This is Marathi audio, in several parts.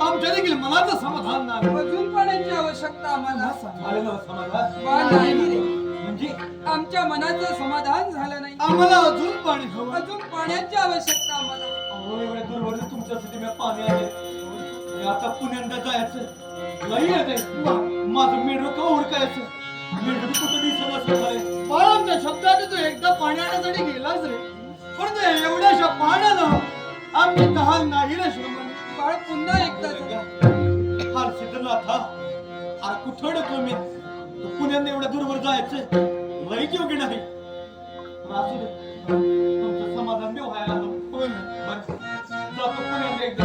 आमच्या देखील मनाचं समाधान नाही अजून पाण्याची आवश्यकता आम्हाला समाधान म्हणजे आमच्या मनाचं समाधान झालं नाही. आम्हाला अजून पाणी हवं. अजून पाण्याची आवश्यकता आम्हाला. अहो दूरवर तुमच्यासाठी मी पाणी आले आता पुण्यांदा जायचं. लई येते माझं मेढं का हुडकायचं? मेढं बी कुठं दिसत असं काय बाळा आमच्या तू एकदा पाणी आणण्यासाठी गेलास रे. पण ते एवढ्याशा पाण्यानं आमची तहान नाही रे श्रीमंत बाळ पुन्हा एकदा जा. फार सिद्धनाथा कुठं मी तू पुण्यात एवढ्या दूरवर जायचं? लईच योग्य नाही. असू दे तुमचं समाधान देऊ व्हायला जातो पुण्यात एकदा.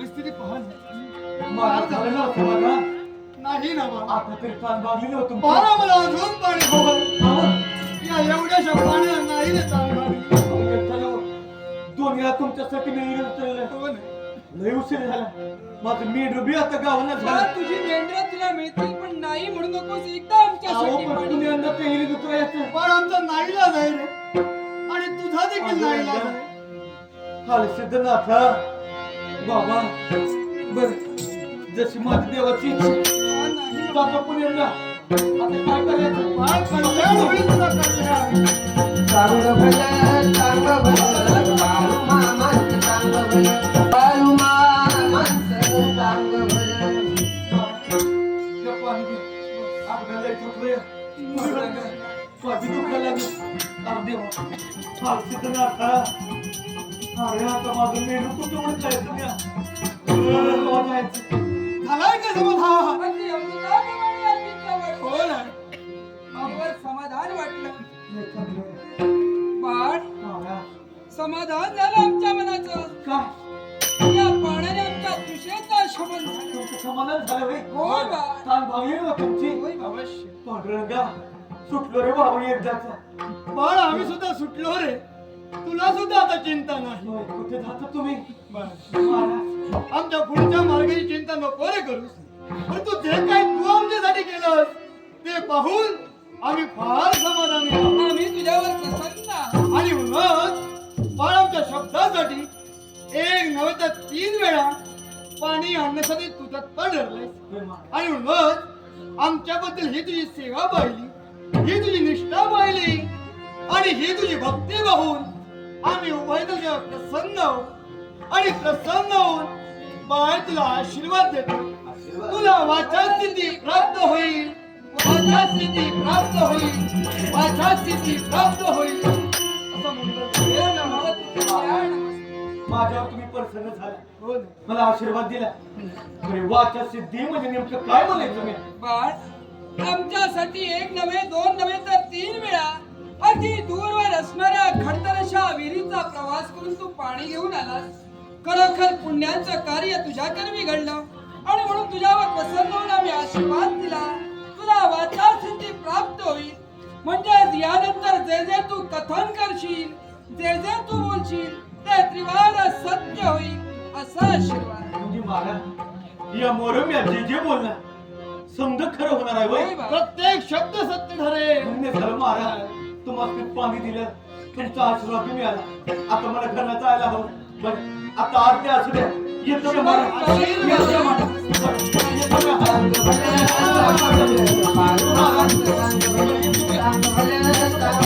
परिस्थिती पाहत मला झालं ना समाधान नाही ना बाबा. आता तरी ताण बागली नव्हतं बाबा मला अजून पाणी हवं या एवढ्याशा पाण्यात नाही रे ताण दोन वेळा तुमच्यासाठी मी उचललं लय उशीर झाला. माझं बी आता गावाला झालं. तुझी मेंढरं तुला मिळतील पण नाही म्हणू नकोस एकदा आमच्यासाठी पण पाणी. पुण्यांदा ते हिरी उतरायचं. पण आमचा नाईलाज आहे रे. आणि तुझा देखील नाईलाज आहे हाल सिद्धनाथा बाबा बर जशी माझी देवाची इच्छा हा, नाही. जातो पुण्याला आता काय करायचं बाळ कल्याण होईल तुला कल्याण या पाणी घे. आपल्याला लय थकलंय. स्वादी दुखायला लागलं. अरे देवा. फार सिद्धनाथा. अरे आता माझं कुठं? झालाय का समाधान? हो ना. आम्हाला समाधान वाटलं. समाधान झालं आमच्या मनाचं काय? या पाण्याने आमच्या तुषेचा शमन झालं तुमचं समाधान झालं होय? होय बा. ताण भावली ना तुमची होय, अवश्य पांडुरंगा सुटलो रे भाऊ एकदाचा बाळ आम्ही सुद्धा सुटलो रे तुला सुद्धा आता चिंता नाही. कुठे जाता तुम्ही? आमच्या पुढच्या मार्गाची चिंता नको रे करूस पण तू जे काय तू आमच्यासाठी केलंस ते पाहून आम्ही फार समाधानी आहोत. आम्ही तुझ्यावर प्रसन्न. आणि म्हणून बाळ आमच्या शब्दासाठी एक नव्हे तर तीन वेळा पाणी आणण्यासाठी तू तत्पर ठरलाय आणि म्हणून आमच्याबद्दल ही तुझी सेवा पाहिली ही तुझी निष्ठा पाहिली आणि ही तुझी भक्ती पाहून आम्ही तुझ्या प्रसन्न. आणि प्रसन्न होऊन बाळ तुला आशीर्वाद देतो. तुला वाचा स्थिती प्राप्त होईल. वाचा स्थिती प्राप्त होईल. वाचा स्थिती प्राप्त होईल. असं हे. माझ्यावर तुम्ही प्रसन्न झाला. मला आशीर्वाद दिला. अरे वाचा सिद्धी म्हणजे नेमकं काय बोलायचं मी? बाळ आमच्यासाठी एक नव्हे दोन नव्हे तर तीन वेळा अगदी दूरवर असणाऱ्या विहिरीचा प्रवास करून तू पाणी घेऊन आलास. खरोखर पुण्याचं कार्य तुझ्याकडे मी घडलं आणि म्हणून तुझ्यावर प्रसन्न होऊन आम्ही आशीर्वाद दिला. तुला वाचा सिद्धी प्राप्त होईल. म्हणजे यानंतर जे जे तू कथन करशील जे जे तू बोलशील ते त्रिवार सत्य होईल असा आशीर्वाद. म्हणजे या मोरम्या जे जे बोलणार समजा खरं होणार आहे होय होय बा. प्रत्येक शब्द सत्य ठरे धन्य झालं महाराज तुम्हाला पाणी दिलं. तुमचा आशीर्वाद तुम्ही आला. आता मला घरात जायला हवं. बरं आता आरती असू द्या. येतो